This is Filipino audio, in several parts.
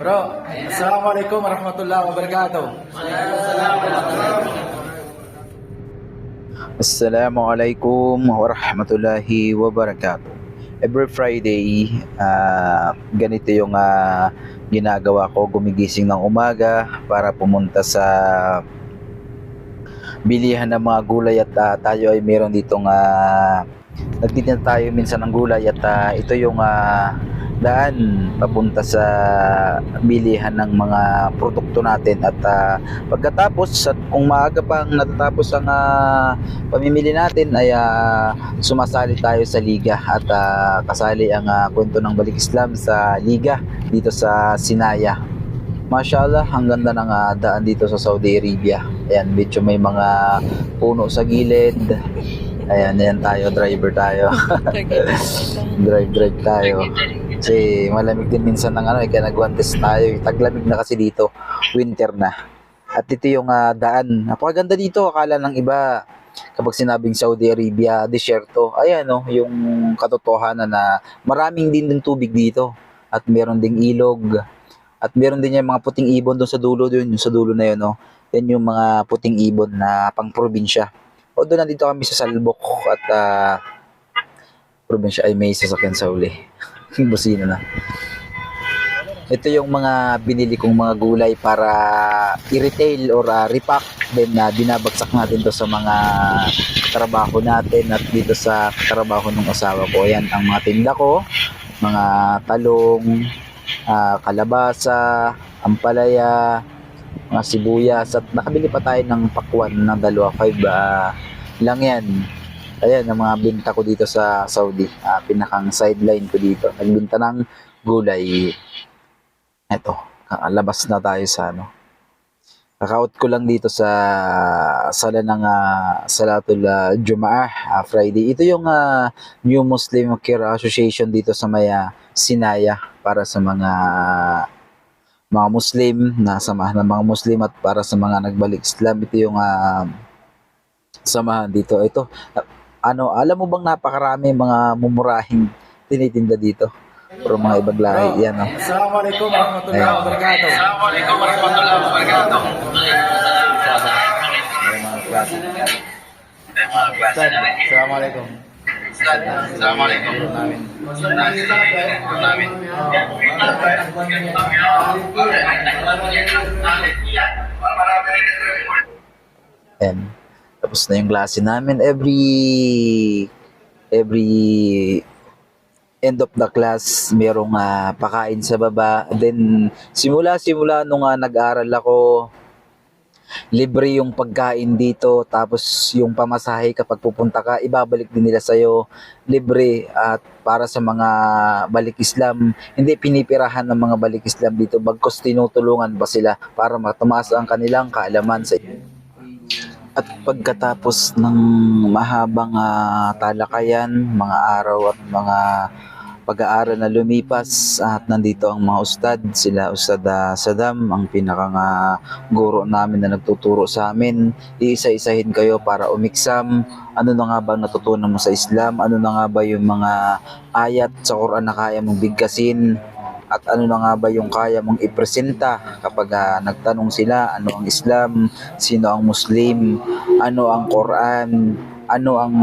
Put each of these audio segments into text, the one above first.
Bro, Assalamualaikum warahmatullahi wabarakatuh. Assalamualaikum warahmatullahi wabarakatuh. Every Friday, ah, ganito yung ah, ginagawa ko, gumigising ng umaga para pumunta sa bilihan ng mga gulay at ah, tayo ay meron ditong uh, nagtitinda tayo minsan ng gulay at ah, ito yung ah, daan papunta sa bilihan ng mga produkto natin at ah, pagkatapos at kung maaga pang natatapos ang ah, pamimili natin ay ah, sumasali tayo sa liga at ah, kasali ang ah, kwento ng Balik Islam sa liga dito sa Sinaya. Mashallah, ang ganda ng ah, daan dito sa Saudi Arabia. Ayan, medyo may mga puno sa gilid. Ayan, ayan tayo, driver tayo. drive, drive tayo. Kasi malamig din minsan ng ano, eh, kaya nagwantes tayo. Taglamig na kasi dito, winter na. At ito yung ah, daan. Napakaganda dito, akala ng iba kapag sinabing Saudi Arabia, desierto. Ayan no, yung katotohanan na maraming din ng tubig dito. At meron ding ilog. At meron din yung mga puting ibon doon sa dulo doon, yung sa dulo na yun, no. Yan yung mga puting ibon na pang probinsya. O doon nandito kami sa Salbok at ah, probinsya ay may sasakyan sa uli. Busina na. Ito yung mga binili kong mga gulay para i-retail or ah, repack then na binabagsak natin to sa mga trabaho natin at dito sa trabaho ng asawa ko. Ayan ang mga tinda ko, mga talong, ah, kalabasa, ampalaya, mga sibuyas at nakabili pa tayo ng pakwan ng dalawa, 5 ah, lang yan. Ayan ang mga binta ko dito sa Saudi. Ah, pinakang sideline ko dito. Nagbinta ng gulay. Eto, labas na tayo sa ano. Kaka-out ko lang dito sa sala ng ah, Salatul ah, Jumaah ah, Friday. Ito yung ah, New Muslim Care Association dito sa Maya Sinaya para sa mga mga Muslim na samahan ng mga Muslim at para sa mga nagbalik Islam. Ito yung ah, samahan dito. Ito, ano, alam mo bang napakarami mga mumurahing tinitinda dito? Pero mga ibang lahi, yan oh. Assalamualaikum warahmatullahi wabarakatuh. Assalamualaikum warahmatullahi wabarakatuh. Ustad, Assalamualaikum. Assalamualaikum. Namin. Tapos na yung klase namin. Every every end of the class, merong ah, pakain sa baba. Then, simula-simula nung ah, nag-aral ako, libre yung pagkain dito. Tapos, yung pamasahe kapag pupunta ka, ibabalik din nila sa'yo. Libre at para sa mga balik Islam, hindi pinipirahan ng mga balik Islam dito. Bagkos tinutulungan ba sila para matumaas ang kanilang kaalaman sa at pagkatapos ng mahabang ah, talakayan, mga araw at mga pag-aaral na lumipas at nandito ang mga ustad, sila Ustad ah, Saddam, ang pinakang ah, guro namin na nagtuturo sa amin. Iisa-isahin kayo para umiksam. Ano na nga ba natutunan mo sa Islam? Ano na nga ba yung mga ayat sa Quran na kaya mong bigkasin? At ano na nga ba yung kaya mong ipresenta kapag ah, nagtanong sila ano ang Islam, sino ang Muslim, ano ang Quran, ano ang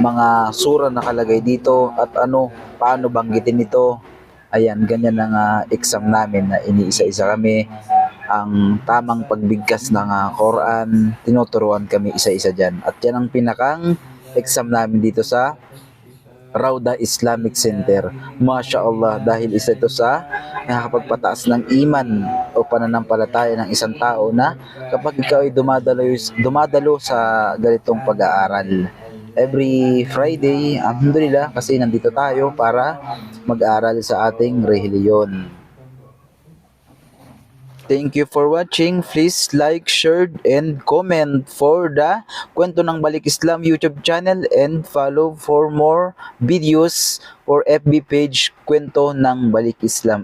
mga sura nakalagay dito at ano paano banggitin ito. Ayan, ganyan ang ah, exam namin na iniisa-isa kami. Ang tamang pagbigkas ng ah, Quran, tinuturuan kami isa-isa dyan. At yan ang pinakang exam namin dito sa Rauda Islamic Center. Masya Allah, dahil isa ito sa nakakapagpataas ng iman o pananampalataya ng isang tao na kapag ikaw ay dumadalo, dumadalo sa ganitong pag-aaral. Every Friday, alhamdulillah, kasi nandito tayo para mag-aral sa ating relihiyon. Thank you for watching. Please like, share, and comment for the Kwento ng Balik Islam YouTube channel and follow for more videos or FB page Kwento ng Balik Islam.